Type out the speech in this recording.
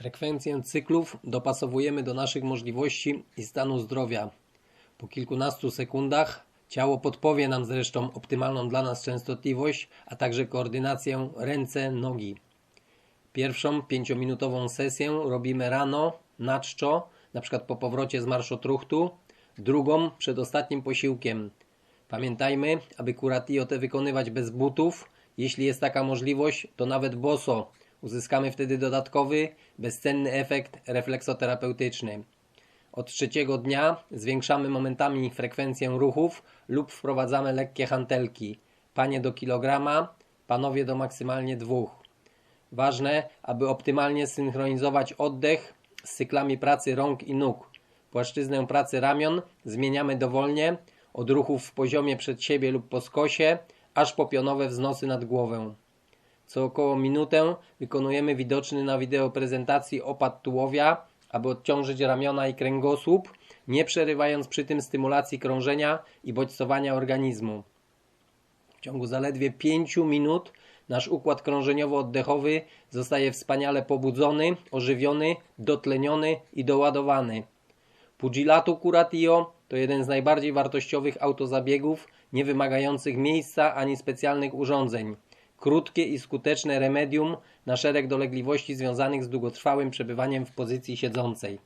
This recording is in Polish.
Frekwencję cyklów dopasowujemy do naszych możliwości i stanu zdrowia. Po kilkunastu sekundach ciało podpowie nam zresztą optymalną dla nas częstotliwość, a także koordynację ręce-nogi. Pierwszą pięciominutową sesję robimy rano, na czczo, na przykład po powrocie z marszotruchtu, drugą przed ostatnim posiłkiem. Pamiętajmy, aby kuratio te wykonywać bez butów. Jeśli jest taka możliwość, to nawet boso. Uzyskamy wtedy dodatkowy, bezcenny efekt refleksoterapeutyczny. Od trzeciego dnia zwiększamy momentami frekwencję ruchów lub wprowadzamy lekkie hantelki. Panie do kilograma, panowie do maksymalnie dwóch. Ważne, aby optymalnie synchronizować oddech z cyklami pracy rąk i nóg. Płaszczyznę pracy ramion zmieniamy dowolnie, od ruchów w poziomie przed siebie lub po skosie, aż po pionowe wznosy nad głowę. Co około minutę wykonujemy widoczny na wideo prezentacji opad tułowia, aby odciążyć ramiona i kręgosłup, nie przerywając przy tym stymulacji krążenia i bodźcowania organizmu. W ciągu zaledwie 5 minut nasz układ krążeniowo-oddechowy zostaje wspaniale pobudzony, ożywiony, dotleniony i doładowany. Pugilato Curatio to jeden z najbardziej wartościowych autozabiegów, nie wymagających miejsca ani specjalnych urządzeń. Krótkie i skuteczne remedium na szereg dolegliwości związanych z długotrwałym przebywaniem w pozycji siedzącej.